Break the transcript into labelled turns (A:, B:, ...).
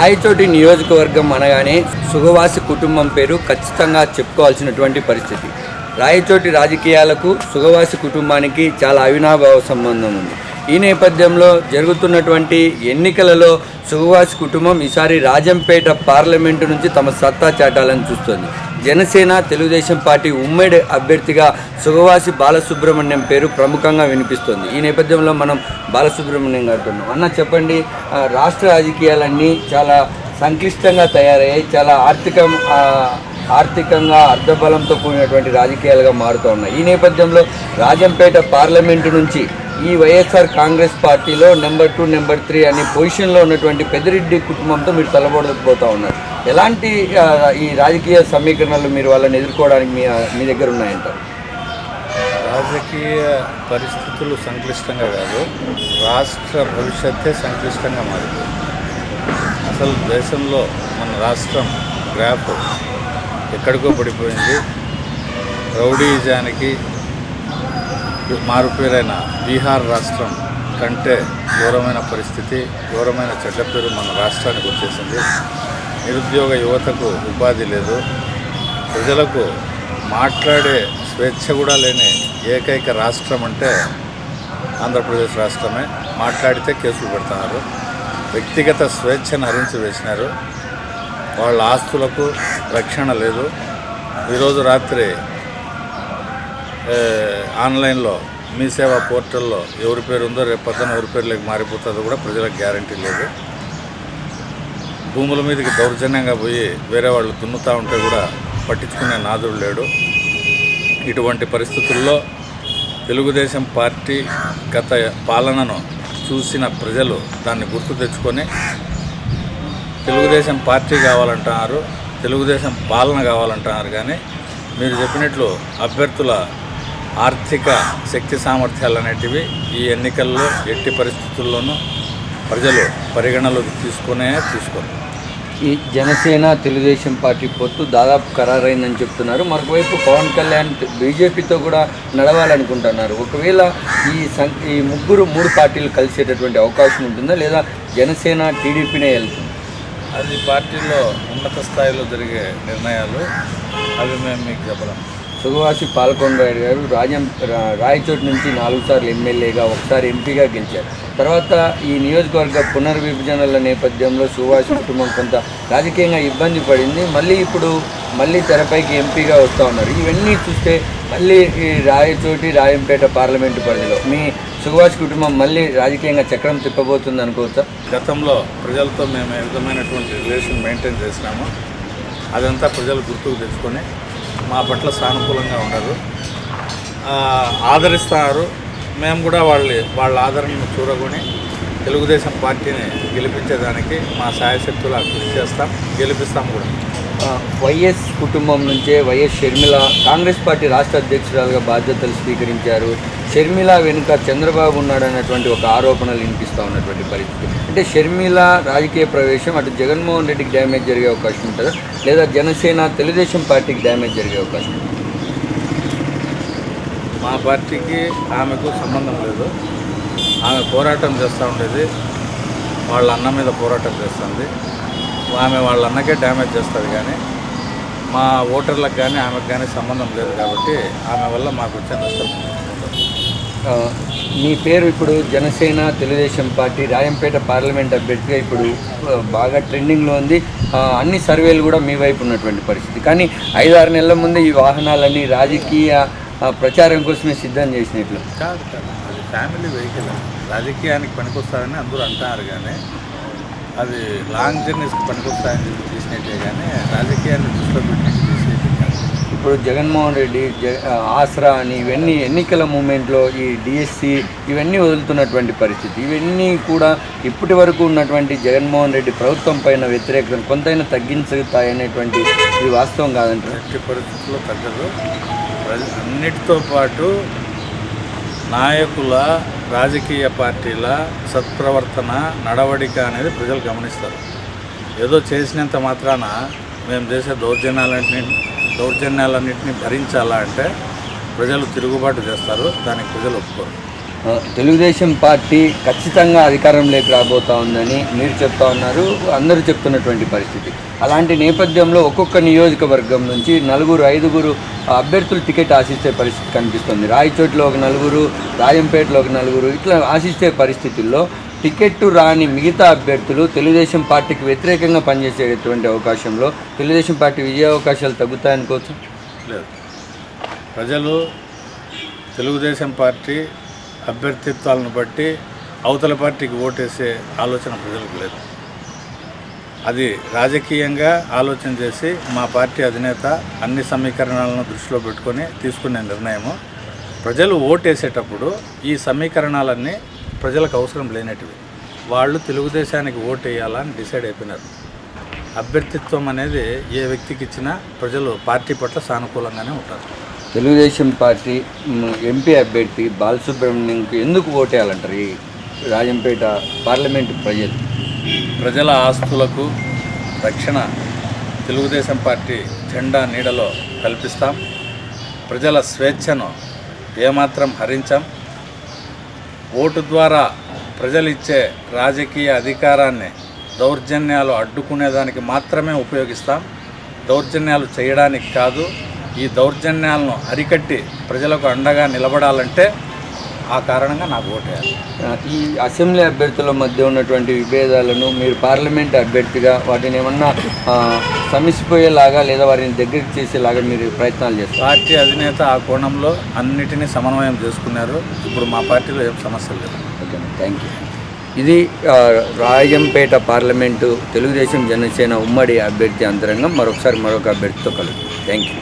A: రాయచోటి నియోజకవర్గం అనగానే సుగవాసి కుటుంబం పేరు ఖచ్చితంగా చెప్పుకోవాల్సినటువంటి పరిస్థితి. రాయచోటి రాజకీయాలకు సుగవాసి కుటుంబానికి చాలా అవినాభావ సంబంధం ఉంది. ఈ నేపథ్యంలో జరుగుతున్నటువంటి ఎన్నికలలో సుగవాసి కుటుంబం ఈసారి రాజంపేట పార్లమెంటు నుంచి తమ సత్తా చాటాలని చూస్తోంది. జనసేన తెలుగుదేశం పార్టీ ఉమ్మడి అభ్యర్థిగా సుగవాసి బాలసుబ్రహ్మణ్యం పేరు ప్రముఖంగా వినిపిస్తోంది. ఈ నేపథ్యంలో మనం బాలసుబ్రహ్మణ్యం గారితో అన్న చెప్పండి రాష్ట్ర రాజకీయాలన్నీ చాలా సంక్లిష్టంగా తయారయ్యాయి చాలా ఆర్థికం ఆర్థికంగా అర్ధబలంతో కూడినటువంటి రాజకీయాలుగా మారుతూ ఉన్నాయి. ఈ నేపథ్యంలో రాజంపేట పార్లమెంటు నుంచి ఈ వైఎస్ఆర్ కాంగ్రెస్ పార్టీలో నెంబర్ టూ నెంబర్ త్రీ అనే పొజిషన్లో ఉన్నటువంటి పెద్దిరెడ్డి కుటుంబంతో మీరు తలబడకపోతూ ఉన్నారు. ఎలాంటి ఈ రాజకీయ సమీకరణలు మీరు వాళ్ళని ఎదుర్కోవడానికి మీ మీ దగ్గర ఉన్నాయంటారు
B: రాజకీయ పరిస్థితులు సంక్లిష్టంగా కాదు. రాష్ట్ర భవిష్యత్తే సంక్లిష్టంగా మారింది. అసలు దేశంలో మన రాష్ట్రం గ్రాఫ్ ఎక్కడికో పడిపోయింది. రౌడీజానికి మారుపేరైన బీహార్ రాష్ట్రం కంటే ఘోరమైన పరిస్థితి ఘోరమైన చెడ్డ పేరు మన రాష్ట్రానికి వచ్చేసింది. నిరుద్యోగ యువతకు ఉపాధి లేదు. ప్రజలకు మాట్లాడే స్వేచ్ఛ కూడా లేని ఏకైక రాష్ట్రం అంటే ఆంధ్రప్రదేశ్ రాష్ట్రమే. మాట్లాడితే కేసులు పెడుతున్నారు వ్యక్తిగత స్వేచ్ఛను హరించి వేసినారు. వాళ్ళ ఆస్తులకు రక్షణ లేదు. ఈరోజు రాత్రి ఆన్లైన్లో మీ సేవా పోర్టల్లో ఎవరి పేరు ఉందో రేపు పొద్దున ఎవరి పేరులోకి మారిపోతుందో కూడా ప్రజలకు గ్యారంటీ లేదు. భూముల మీదకి దౌర్జన్యంగా పోయి వేరే వాళ్ళు దున్నుతూ ఉంటే కూడా పట్టించుకునే నాదుడు లేడు. ఇటువంటి పరిస్థితుల్లో తెలుగుదేశం పార్టీ గత పాలనను చూసిన ప్రజలు దాన్ని గుర్తు తెచ్చుకొని తెలుగుదేశం పార్టీ కావాలంటున్నారు తెలుగుదేశం పాలన కావాలంటున్నారు. కానీ మీరు చెప్పినట్లు అభ్యర్థుల ఆర్థిక శక్తి సామర్థ్యాలు అనేటివి ఈ ఎన్నికల్లో ఎట్టి పరిస్థితుల్లోనూ ప్రజలు పరిగణలోకి తీసుకునే తీసుకోరు.
A: ఈ జనసేన తెలుగుదేశం పార్టీ పొత్తు దాదాపు ఖరారైందని చెప్తున్నారు. మరొకవైపు పవన్ కళ్యాణ్ బీజేపీతో కూడా నడవాలనుకుంటున్నారు. ఒకవేళ ఈ సం ఈ ముగ్గురు మూడు పార్టీలు కలిసేటటువంటి అవకాశం ఉంటుందా లేదా జనసేన టీడీపీనే వెళ్తుంది?
B: అది పార్టీలో ఉన్నత స్థాయిలో జరిగే నిర్ణయాలు అవి మేము మీకు చెప్పలేం
A: సుభవాసి పాల్కొండరాయుడు గారు రాజం రాయచోటి నుంచి నాలుగు సార్లు ఎమ్మెల్యేగా ఒకసారి ఎంపీగా గెలిచారు. తర్వాత ఈ నియోజకవర్గ పునర్విభజనల నేపథ్యంలో సుభాష్ కుటుంబం కొంత రాజకీయంగా ఇబ్బంది పడింది. మళ్ళీ ఇప్పుడు మళ్ళీ తెరపైకి ఎంపీగా వస్తూ ఉన్నారు. ఇవన్నీ చూస్తే మళ్ళీ ఈ రాయచోటి రాయంపేట పార్లమెంటు పరిధిలో మీ సుభాష్ కుటుంబం మళ్ళీ రాజకీయంగా చక్రం తిప్పబోతుంది అనుకోవచ్చా?
B: గతంలో ప్రజలతో మేము ఏ విధమైనటువంటి రిలేషన్ మెయింటైన్ చేసినామో అదంతా ప్రజలు గుర్తుకు తెచ్చుకొని మా పట్ల సానుకూలంగా ఉన్నారు ఆదరిస్తారు. ఆదరిస్తున్నారు మేము కూడా వాళ్ళ వాళ్ళ ఆదరణను చూడగొని తెలుగుదేశం పార్టీని గెలిపించేదానికి మా సాయశక్తులా కృషి చేస్తాం గెలిపిస్తాం కూడా.
A: వైఎస్ కుటుంబం నుంచే వైఎస్ షర్మిల కాంగ్రెస్ పార్టీ రాష్ట్ర అధ్యక్షురాలుగా బాధ్యతలు స్వీకరించారు. షర్మిల వెనుక చంద్రబాబు ఉన్నాడన్నటువంటి ఒక ఆరోపణలు వినిపిస్తూ ఉన్నటువంటి పరిస్థితి. అంటే షర్మిల రాజకీయ ప్రవేశం అటు జగన్మోహన్ రెడ్డికి డ్యామేజ్ జరిగే అవకాశం ఉంటుందా? లేదా జనసేన తెలుగుదేశం పార్టీకి డ్యామేజ్ జరిగే అవకాశం ఉంటుందా?
B: మా పార్టీకి ఆమెకు సంబంధం లేదు. ఆమె పోరాటం చేస్తూ ఉండేది. వాళ్ళ అన్న మీద పోరాటం చేస్తుంది. ఆమె వాళ్ళ అన్నకే డ్యామేజ్ చేస్తుంది కానీ మా ఓటర్లకు కానీ ఆమెకు కానీ సంబంధం లేదు కాబట్టి ఆమె వల్ల మాకు వచ్చే నష్టం
A: మీ పేరు ఇప్పుడు జనసేన తెలుగుదేశం పార్టీ రాయంపేట పార్లమెంట్ అభ్యర్థిగా ఇప్పుడు బాగా ట్రెండింగ్లో ఉంది. అన్ని సర్వేలు కూడా మీ వైపు ఉన్నటువంటి పరిస్థితి. కానీ ఐదారు నెలల ముందు ఈ వాహనాలన్నీ రాజకీయ ప్రచారం కోసమే సిద్ధం చేసినట్లు
B: కాదు అది ఫ్యామిలీ వెహికల్ రాజకీయానికి పనికొస్తారని అందరూ అంటున్నారు కానీ అది లాంగ్ జర్నీస్కి పనికొస్తాయని చెప్పి తీసినట్టే కానీ రాజకీయాన్ని దృష్టిలో పెట్టి
A: ఇప్పుడు జగన్మోహన్ రెడ్డి జ ఆసరా అని ఇవన్నీ ఎన్నికల మూమెంట్లో ఈ డిఎస్సి ఇవన్నీ వదులుతున్నటువంటి పరిస్థితి. ఇవన్నీ కూడా ఇప్పటి వరకు ఉన్నటువంటి జగన్మోహన్ రెడ్డి ప్రభుత్వం పైన వ్యతిరేకత కొంతైనా తగ్గించుతాయనేటువంటి ఇది వాస్తవం కాదంటారు?
B: ఎట్టి పరిస్థితుల్లో తగ్గదు. అన్నిటితో పాటు నాయకుల రాజకీయ పార్టీల సత్ప్రవర్తన నడవడిక అనేది ప్రజలు గమనిస్తారు. ఏదో చేసినంత మాత్రాన మేము చేసే దౌర్జన్యాలన్నింటినీ దౌర్జన్యాలన్నింటినీ భరించాలా అంటే ప్రజలు తిరుగుబాటు చేస్తారు దానికి ప్రజలు ఒప్పుకోరు.
A: తెలుగుదేశం పార్టీ ఖచ్చితంగా అధికారంలోకి రాబోతా ఉందని మీరు చెప్తా ఉన్నారు అందరూ చెప్తున్నటువంటి పరిస్థితి. అలాంటి నేపథ్యంలో ఒక్కొక్క నియోజకవర్గం నుంచి నలుగురు ఐదుగురు అభ్యర్థులు టికెట్ ఆశించే పరిస్థితి కనిపిస్తుంది. రాయచోట్లో ఒక నలుగురు రాయంపేటలో ఒక నలుగురు ఇట్లా ఆశిస్తే పరిస్థితుల్లో టికెట్టు రాని మిగతా అభ్యర్థులు తెలుగుదేశం పార్టీకి వ్యతిరేకంగా పనిచేసేటువంటి అవకాశంలో తెలుగుదేశం పార్టీ విజయ అవకాశాలు తగ్గుతాయనుకోవచ్చు
B: లేదు. ప్రజలు తెలుగుదేశం పార్టీ అభ్యర్థిత్వాలను బట్టి అవతల పార్టీకి ఓటేసే ఆలోచన ప్రజలకు లేదు. అది రాజకీయంగా ఆలోచన చేసి మా పార్టీ అధినేత అన్ని సమీకరణాలను దృష్టిలో పెట్టుకొని తీసుకునే నిర్ణయము. ప్రజలు ఓటేసేటప్పుడు ఈ సమీకరణాలన్నీ ప్రజలకు అవసరం లేనటివి. వాళ్ళు తెలుగుదేశానికి ఓటు వేయాలని డిసైడ్ అయిపోయినారు. అభ్యర్థిత్వం అనేది ఏ వ్యక్తికి ఇచ్చినా ప్రజలు పార్టీ పట్ల సానుకూలంగానే ఉంటారు.
A: తెలుగుదేశం పార్టీ ఎంపీ అభ్యర్థి బాలసుబ్రహ్మణ్యంకి ఎందుకు ఓటేయాలంటారు ఈ రాజంపేట పార్లమెంటు ప్రజలు?
B: ప్రజల ఆస్తులకు రక్షణ తెలుగుదేశం పార్టీ జెండా నీడలో కల్పిస్తాం. ప్రజల స్వేచ్ఛను ఏమాత్రం హరించాం. ఓటు ద్వారా ప్రజలు ఇచ్చే రాజకీయ అధికారాన్ని దౌర్జన్యాలు అడ్డుకునేదానికి మాత్రమే ఉపయోగిస్తాం. దౌర్జన్యాలు చేయడానికి కాదు ఈ దౌర్జన్యాలను అరికట్టి ప్రజలకు అండగా నిలబడాలంటే ఆ కారణంగా నాకు ఓటేయాలి
A: ఈ అసెంబ్లీ అభ్యర్థుల మధ్య ఉన్నటువంటి విభేదాలను మీరు పార్లమెంట్ అభ్యర్థిగా వాటిని ఏమన్నా సమసిపోయేలాగా లేదా వారిని దగ్గరికి చేసేలాగా మీరు ప్రయత్నాలు చేస్తారు?
B: పార్టీ అధినేత ఆ కోణంలో అన్నిటినీ సమన్వయం చేసుకున్నారు. ఇప్పుడు మా పార్టీలో ఏం సమస్య లేదు.
A: ఓకే థ్యాంక్ యూ ఇది ఆ, రాజంపేట పార్లమెంటు తెలుగుదేశం జనసేన ఉమ్మడి అభ్యర్థి అంతరంగం. మరొకసారి మరొక అభ్యర్థితో కలుగుతుంది థ్యాంక్ యూ